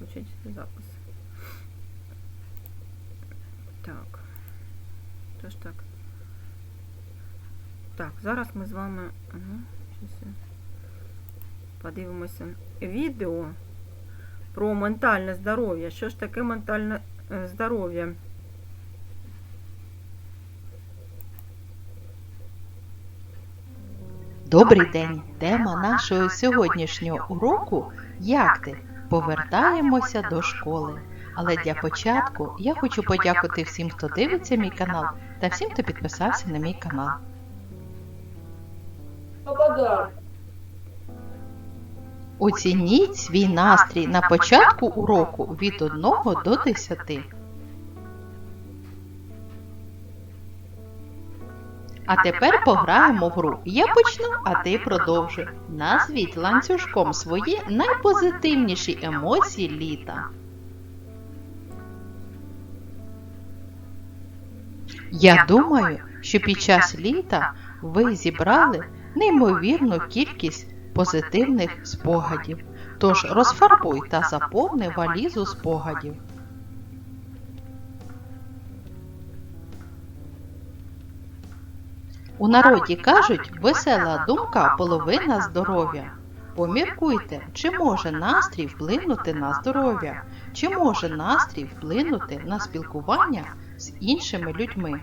Включить запис. Так. Тож так. Так, зараз ми з вами. Ага, подивимося відео про ментальне здоров'я. Що ж таке ментальне е, здоров'я? Добрий день! Тема нашого сьогоднішнього уроку Як ти? Повертаємося до школи. Але для початку я хочу подякувати всім, хто дивиться мій канал, та всім, хто підписався на мій канал. Оцініть свій настрій на початку уроку від 1 до 10. А тепер пограємо в гру. Я почну, а ти продовжуй. Назвіть ланцюжком свої найпозитивніші емоції літа. Я думаю, що під час літа ви зібрали неймовірну кількість позитивних спогадів. Тож розфарбуй та заповни валізу спогадів. У народі кажуть, весела думка половина здоров'я. Поміркуйте, чи може настрій вплинути на здоров'я, чи може настрій вплинути на спілкування з іншими людьми.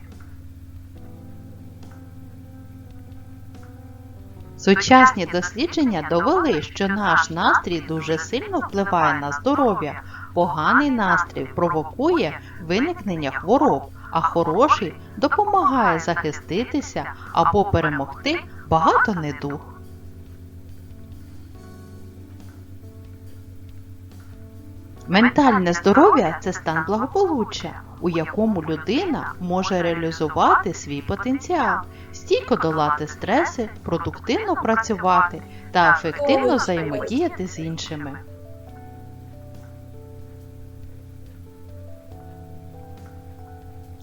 Сучасні дослідження довели, що наш настрій дуже сильно впливає на здоров'я. Поганий настрій провокує виникнення хвороб, а хороший допомагає захиститися або перемогти багато недуг. Ментальне здоров'я це стан благополуччя, у якому людина може реалізувати свій потенціал, стійко долати стреси, продуктивно працювати та ефективно взаємодіяти з іншими.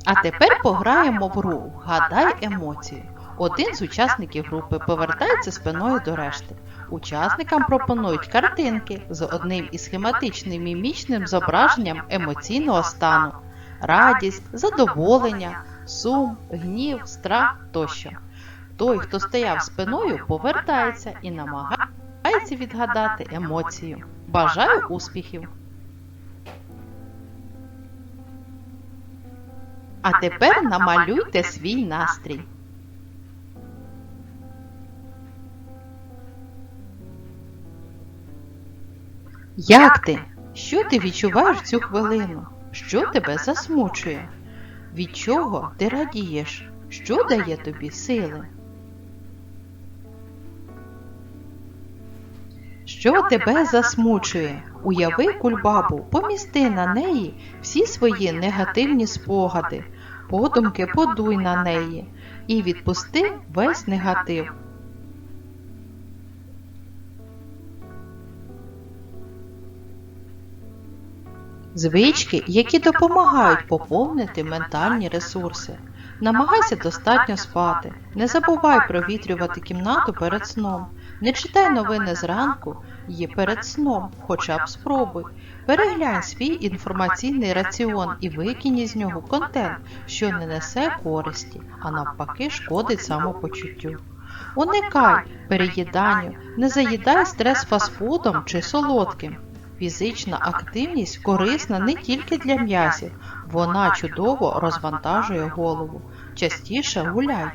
А тепер пограємо в гру Гадай емоції. Один з учасників групи повертається спиною до решти. Учасникам пропонують картинки з одним із схематичним мімічним зображенням емоційного стану, радість, задоволення, сум, гнів, страх тощо. Той, хто стояв спиною, повертається і намагається відгадати емоцію. Бажаю успіхів! А тепер намалюйте свій настрій. Як ти? Що ти відчуваєш цю хвилину? Що тебе засмучує? Від чого ти радієш? Що дає тобі сили? Що тебе засмучує? Уяви кульбабу, помісти на неї всі свої негативні спогади, подумки подуй на неї і відпусти весь негатив. Звички, які допомагають поповнити ментальні ресурси. Намагайся достатньо спати. Не забувай провітрювати кімнату перед сном. Не читай новини зранку і перед сном, хоча б спробуй. Переглянь свій інформаційний раціон і викинь із нього контент, що не несе користі, а навпаки шкодить самопочуттю. Уникай переїданню, не заїдай стрес фастфудом чи солодким. Фізична активність корисна не тільки для м'язів, вона чудово розвантажує голову. Частіше гуляй.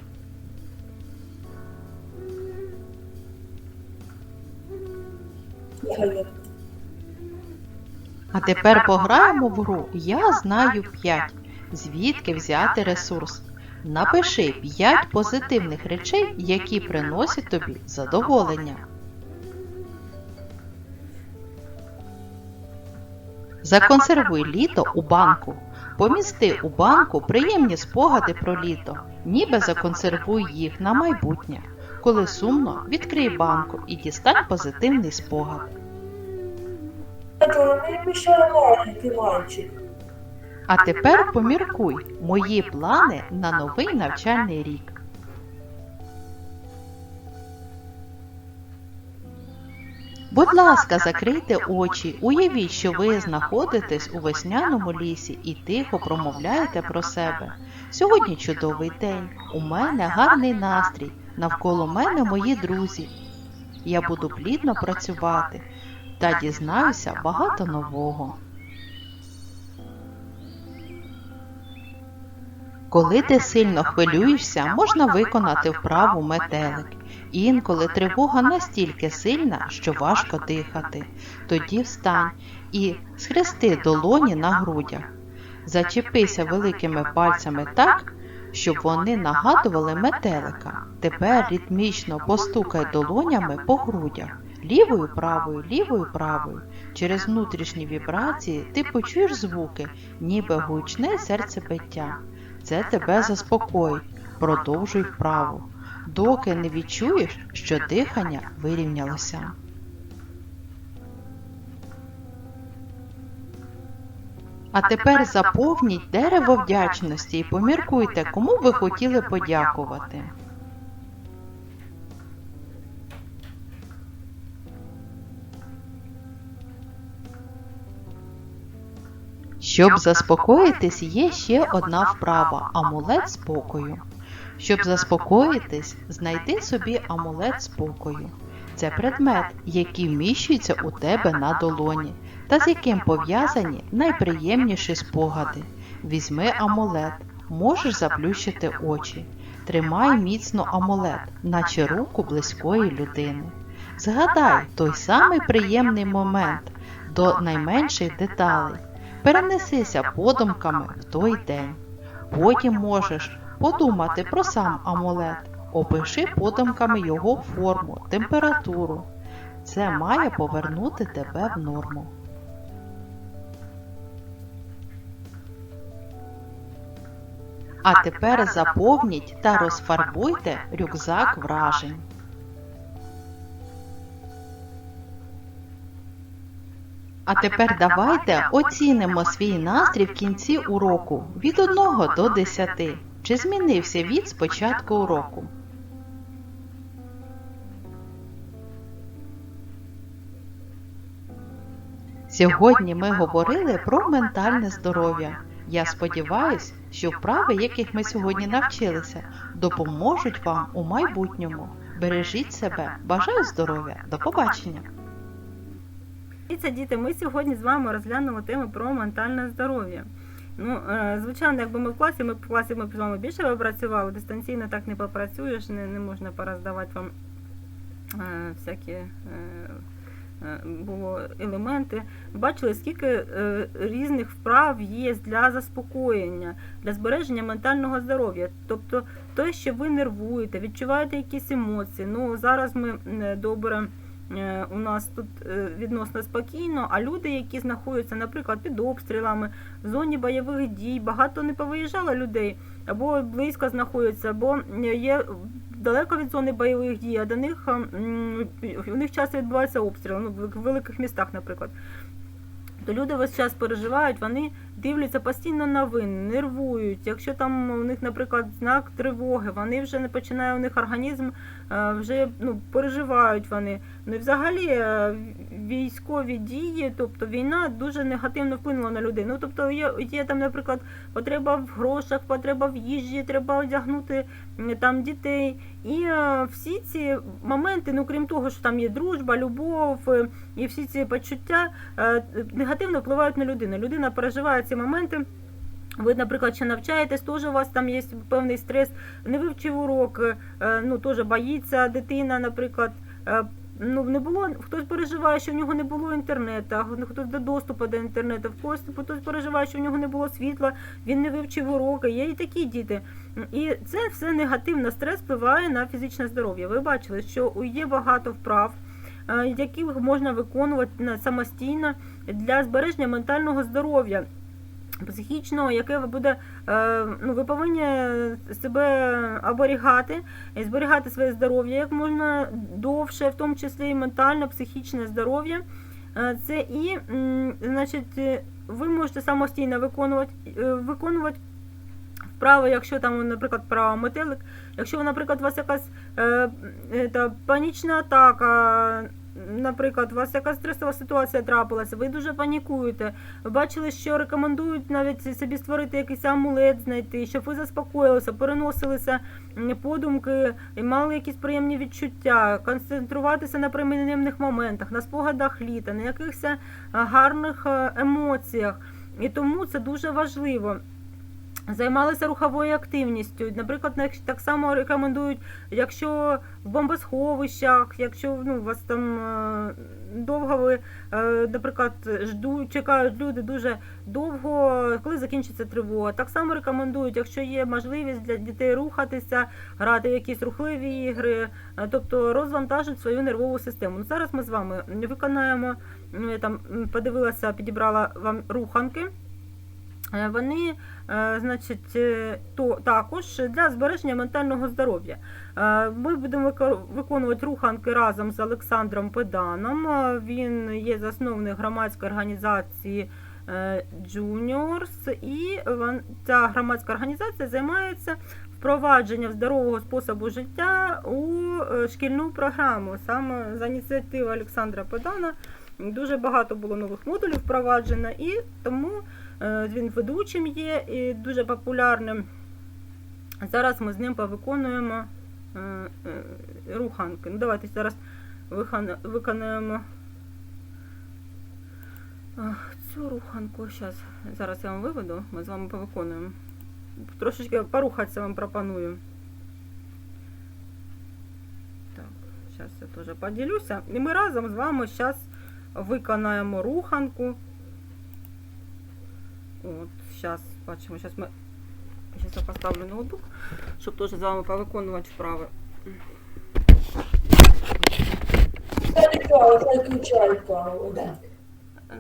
А тепер пограємо в гру Я знаю 5. Звідки взяти ресурс? Напиши 5 позитивних речей, які приносять тобі задоволення. Законсервуй літо у банку. Помісти у банку приємні спогади про літо, ніби законсервуй їх на майбутнє. Коли сумно, відкрий банку і дістань позитивний спогад. А тепер поміркуй мої плани на новий навчальний рік. Будь ласка, закрийте очі, уявіть, що ви знаходитесь у весняному лісі і тихо промовляєте про себе. Сьогодні чудовий день, у мене гарний настрій, навколо мене мої друзі. Я буду плідно працювати та дізнаюся багато нового. Коли ти сильно хвилюєшся, можна виконати вправу метелик. Інколи тривога настільки сильна, що важко дихати. Тоді встань і схрести долоні на грудях. Зачепися великими пальцями так, щоб вони нагадували метелика. Тепер ритмічно постукай долонями по грудях. Лівою правою, лівою правою. Через внутрішні вібрації ти почуєш звуки, ніби гучне серцебиття. Це тебе заспокоїть. Продовжуй вправу, доки не відчуєш, що дихання вирівнялося. А тепер заповніть дерево вдячності і поміркуйте, кому ви хотіли подякувати. Щоб заспокоїтись, є ще одна вправа амулет спокою. Щоб заспокоїтись, знайди собі амулет спокою. Це предмет, який вміщується у тебе на долоні, та з яким пов'язані найприємніші спогади. Візьми амулет, можеш заплющити очі. Тримай міцно амулет, наче руку близької людини. Згадай той самий приємний момент до найменших деталей. Перенесися подумками в той день. Потім можеш подумати про сам амулет, опиши подумками його форму, температуру. Це має повернути тебе в норму. А тепер заповніть та розфарбуйте рюкзак вражень. А тепер давайте оцінимо свій настрій в кінці уроку від 1 до 10. Чи змінився від спочатку уроку? Сьогодні ми говорили про ментальне здоров'я. Я сподіваюся, що вправи, яких ми сьогодні навчилися, допоможуть вам у майбутньому. Бережіть себе, бажаю здоров'я, до побачення! І діти, ми сьогодні з вами розглянули тему про ментальне здоров'я. Ну, е, звичайно, якби ми в класі, ми в класі ми з вами більше би працювали, дистанційно так не попрацюєш, не, не можна пороздавати вам е, всякі е, було елементи. Бачили, скільки різних вправ є для заспокоєння, для збереження ментального здоров'я. Тобто те, що ви нервуєте, відчуваєте якісь емоції. Ну, зараз ми добре. Е, У нас тут е, відносно спокійно, а люди, які знаходяться, наприклад, під обстрілами, в зоні бойових дій, багато не повиїжджало людей, або близько знаходяться, або є далеко від зони бойових дій, а до них у них часто відбуваються обстріли, ну, в великих містах, наприклад. То люди весь час переживають, вони дивляться постійно новини, нервують. Якщо там у них, наприклад, знак тривоги, вони вже не починає у них організм е, вже ну, переживають вони. Ну і взагалі е, військові дії, тобто війна дуже негативно вплинула на людей. Ну тобто є, є там, наприклад, потреба в грошах, потреба в їжі, треба одягнути там дітей. І е, всі ці моменти, ну крім того, що там є дружба, любов і всі ці почуття негативно впливають на людину. Людина переживає ці моменти. Ви, наприклад, ще навчаєтесь, теж у вас там є певний стрес, не вивчив урок, е, ну теж боїться дитина, наприклад. е, Ну, не було, хтось переживає, що в нього не було інтернету, хтось до доступу до інтернету, в когось хтось переживає, що в нього не було світла, він не вивчив уроки. Є і такі діти. І це все негативно, стрес впливає на фізичне здоров'я. Ви бачили, що є багато вправ, е, які можна виконувати самостійно для збереження ментального здоров'я. Психічного, яке ви буде, е, ну, ви повинні себе оберігати зберігати своє здоров'я як можна довше, в тому числі і ментально, психічне здоров'я. Е, Це і, значить, ви можете самостійно виконувати, е, виконувати вправи, якщо там, наприклад, вправа метелик, якщо, наприклад, у вас якась та, панічна атака, наприклад, у вас якась стресова ситуація трапилася, ви дуже панікуєте. Ви бачили, що рекомендують навіть собі створити якийсь амулет знайти, щоб ви заспокоїлися, переносилися подумки і мали якісь приємні відчуття, концентруватися на приємних моментах, на спогадах літа, на якихось е, гарних е, емоціях. І тому це дуже важливо. Займалися руховою активністю. Наприклад, так само рекомендують, якщо в бомбосховищах, якщо ну, у вас там е, довго ви, е, наприклад, ждуть, чекають люди дуже довго, коли закінчиться тривога. Так само рекомендують, якщо є можливість для дітей рухатися, грати в якісь рухливі ігри, е, тобто розвантажити свою нервову систему. Ну, зараз ми з вами виконаємо, я там подивилася, підібрала вам руханки. Е, Вони, е, значить, е, то також для збереження ментального здоров'я. Ми будемо виконувати руханки разом з Олександром Педаном. Він є засновник громадської організації Juniors, і ця громадська організація займається впровадженням здорового способу життя у шкільну програму. Саме за ініціативи Олександра Педана дуже багато було нових модулів впроваджено, і тому Він ведучим є і дуже популярним. Зараз ми з ним повиконуємо е, е, руханки. Ну, давайте зараз виконаємо цю руханку. Щас, зараз я вам виведу, ми з вами повиконуємо. Трошечки порухатися вам пропоную. Так, зараз я теж поділюся. І ми разом з вами зараз виконаємо руханку. От, зараз бачимо, зараз ми. Зараз я поставлю ноутбук, щоб теж з вами повиконувати вправи.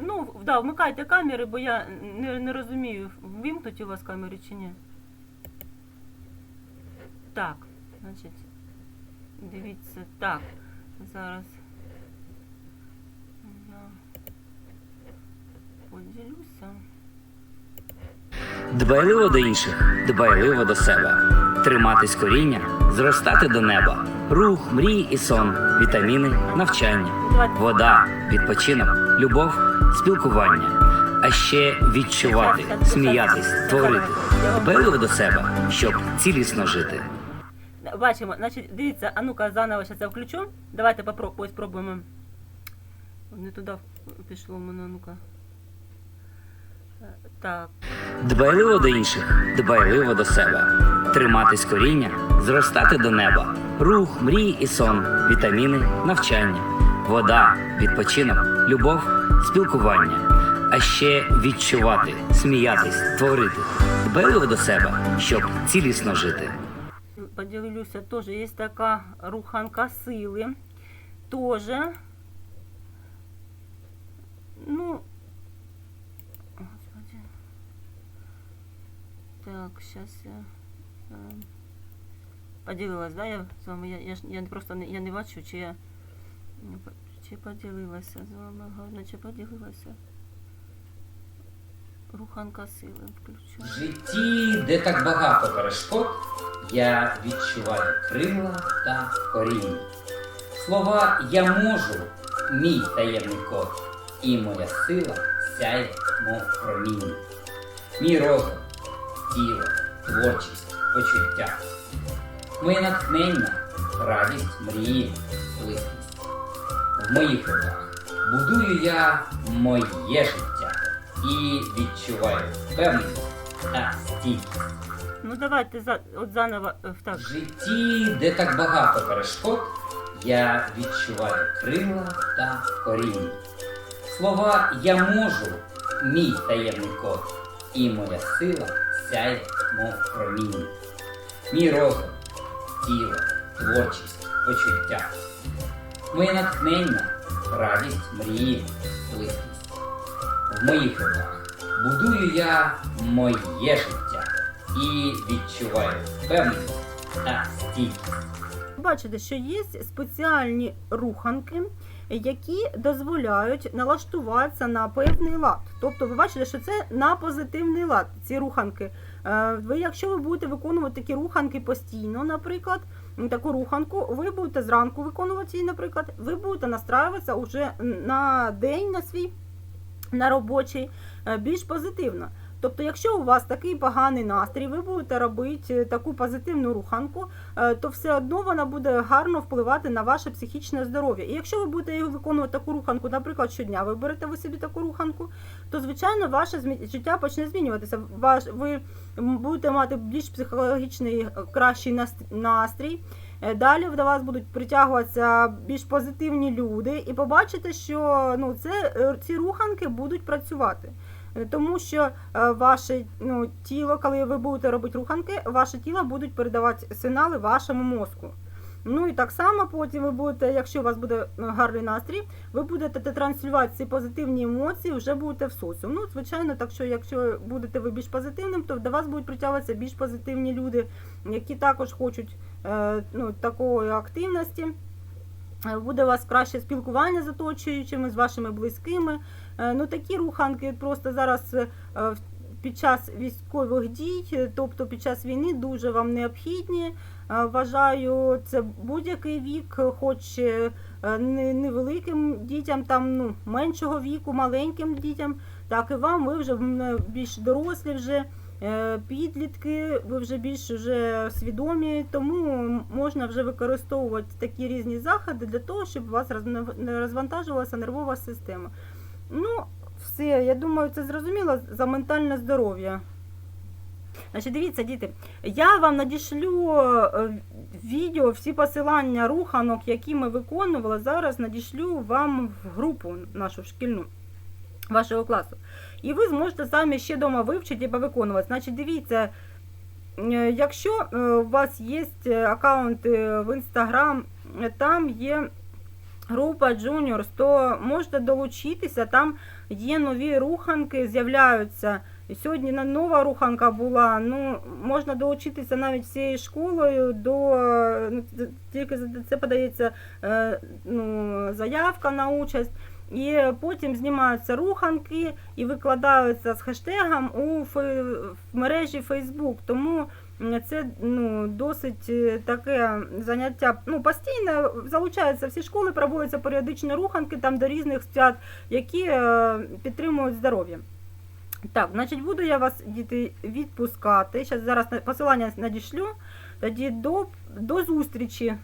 Ну, да, вмикайте камери, бо я не, не розумію, вимкнуть у вас камери чи ні. Так, значить, дивіться, так, зараз я поділюся. Дбайливо до інших, дбайливо до себе. Триматись коріння, зростати до неба. Рух, мрії і сон, вітаміни, навчання, вода, відпочинок, любов, спілкування. А ще відчувати, сміятись, творити. Дбайливо до себе, щоб цілісно жити. Бачимо, значить, дивіться, а ну-ка заново зараз я включу. Давайте попро- ось спробуємо. Не туди пішло в мене, ну-ка. Так. Дбайливо до інших, дбайливо до себе. Триматись коріння, зростати до неба. Рух, мрії і сон, вітаміни, навчання, вода, відпочинок, любов, спілкування. А ще відчувати, сміятись, творити. Дбайливо до себе, щоб цілісно жити. Поділюся, теж є така руханка сили. Тоже. Ну. Господи. Так, сейчас я. е, Поділилась, да? Я з вами. Я, я, я просто не, я не бачу, чи я. Чи поділилася з вами гарно, чи поділилася. Руханка сили В включу. житті, де так багато перешкод, я відчуваю крила та коріння. Слова я можу, мій таємний код, і моя сила сяє, мов проміння. Мій розум, тіло, творчість, почуття. Моє натхнення, радість, мрії, близькість. В моїх руках будую я моє життя і відчуваю впевненість та стійкість. Ну давайте за, от заново е, так. В житті, де так багато перешкод, я відчуваю крила та коріння. Слова я можу, мій таємний код, і моя сила сяє, мов проміння. Мій розум, тіло, творчість, почуття. Моє натхнення, радість, мрії, близькість. В моїх руках будую я моє життя і відчуваю впевненість та стійкість. Бачите, що є спеціальні руханки, які дозволяють налаштуватися на певний лад. Тобто, ви бачите, що це на позитивний лад, ці руханки. Е, Ви, якщо ви будете виконувати такі руханки постійно, наприклад, таку руханку, ви будете зранку виконувати її, наприклад, ви будете настраюватися уже на день на свій на робочий е, більш позитивно. Тобто, якщо у вас такий поганий настрій, ви будете робити таку позитивну руханку, е, то все одно вона буде гарно впливати на ваше психічне здоров'я. І якщо ви будете виконувати таку руханку, наприклад, щодня ви берете ви собі таку руханку, то звичайно ваше життя почне змінюватися. Ваш ви будете мати більш психологічний е, кращий наст- настрій. Е, Далі до вас будуть притягуватися більш позитивні люди, і побачите, що ну, це, е, ці руханки будуть працювати. Тому що е, ваше ну, тіло, коли ви будете робити руханки, ваше тіло будуть передавати сигнали вашому мозку. Ну і так само потім ви будете, якщо у вас буде е, гарний настрій, ви будете транслювати ці позитивні емоції, вже будете в соціум. Ну, звичайно, так що якщо будете ви більш позитивним, то до вас будуть притягуватися більш позитивні люди, які також хочуть е, ну, такої активності. Буде у вас краще спілкування з оточуючими, з вашими близькими. Е, Ну, такі руханки просто зараз е, під час військових дій, тобто під час війни, дуже вам необхідні. Е, Вважаю, це будь-який вік, хоч невеликим дітям, там ну, меншого віку, маленьким дітям, так і вам, ви вже більш дорослі вже. Підлітки, ви вже більш вже свідомі, тому можна вже використовувати такі різні заходи для того, щоб у вас розвантажувалася нервова система. Ну, все, я думаю, це зрозуміло за ментальне здоров'я. Значить, дивіться, діти, я вам надішлю е, відео, всі посилання руханок, які ми виконували, зараз надішлю вам в групу нашу шкільну вашого класу. І ви зможете самі ще вдома вивчити і повиконувати. Значить, дивіться, е, якщо е, у вас є аккаунт е, в е, там є група Juniors, то можете долучитися, там є нові руханки, з'являються. Сьогодні нова руханка була. Ну, можна долучитися навіть всією школою до ну, тільки це подається е, ну, заявка на участь. І потім знімаються руханки і викладаються з хештегом у мережі Facebook. Тому це ну, досить е, таке заняття. Ну, постійно залучаються всі школи, проводяться періодичні руханки там до різних свят, які е, підтримують здоров'я. Так, значить, буду я вас, діти, відпускати. Щас зараз посилання надішлю. Тоді до, до зустрічі.